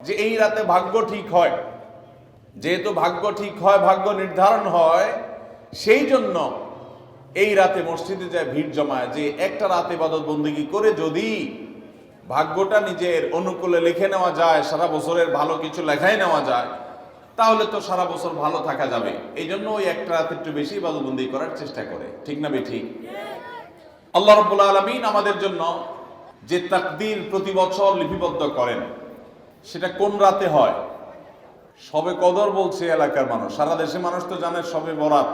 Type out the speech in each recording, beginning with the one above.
যে এই রাতে ভাগ্য ঠিক হয়, যেহেতু ভাগ্য ঠিক হয়, ভাগ্য নির্ধারণ হয়, সেই জন্য এই রাতে মসজিদে যায় ভিড় জমায় যে একটা রাতে বাদত বন্দিগি করে? যদি ভাগ্যটা নিজের অনুকূলে লিখে নেওয়া যায়, সারা বছরের ভালো কিছু লেখাই নেওয়া যায়, তাহলে তো সারা বছর ভালো থাকা যাবে। এই জন্য ওই একটা রাত একটু বেশি বাদবন্দি করার চেষ্টা করে। ঠিক না ঠিক? আল্লাহ রব্বুল আলমিন আমাদের জন্য যে তাকদির প্রতি বছর লিপিবদ্ধ করেন। সেটা কোন রাতে হয়? সবে কদর বলছে এলাকার মানুষ। সারা দেশে মানুষ তো জানে সবে বরাত।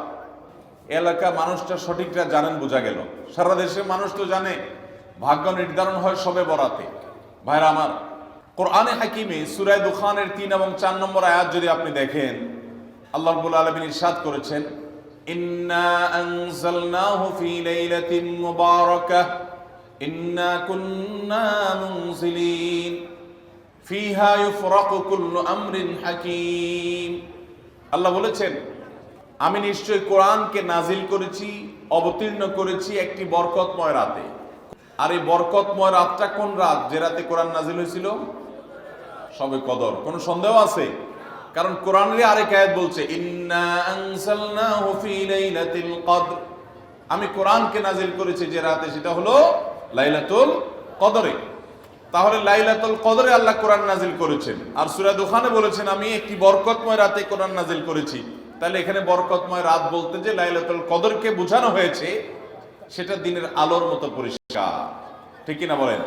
এলাকার মানুষটা সঠিকটা জানেন বোঝা গেল। সারা দেশে মানুষ তো জানে ভাগ্য নির্ধারণ হয় সবে বরাতে। ভাইরা আমার, কোরআনে হাকিমে সুরায় দুখানের তিন এবং চার নম্বর আয়াত যদি আপনি দেখেন, আল্লাহ রব্বুল আলমিন করেছেন, ইন্না ইন্না ফিহা ইউফরাকু কুল্লু আমরিন হাকিম। আল্লাহ বলেছেন, আমি নিশ্চয় কোরআনকে নাজিল করেছি, অবতীর্ণ করেছি একটি বরকতময় রাতে। আর এই বরকতময় রাতটা কোন রাত? যে রাতে কোরআন নাজিল হয়েছিল? সবে কদর। কোনো সন্দেহ আছে? কারণ কোরআনের আরেক আয়াত বলছে, ইন্না আনসালনাহু ফি লাইলাতিল কদর। আমি কোরআনকে নাজিল করেছি যে রাতে, সেটা হলো লাইলাতুল কদরে। তাহলে লাইলাতুল কদরে আল্লাহ কোরআন নাজিল করেছেন। আর সুরা দোকানে বলেছেন, আমি একটি বরকতময় রাতে কোরআন নাজিল করেছি। তাহলে এখানে বরকতময় রাত বলতে যে লাইলাতুল কদরকে বোঝানো হয়েছে, সেটা দিনের আলোর মতো পরিষ্কার। ঠিক কিনা বলেন?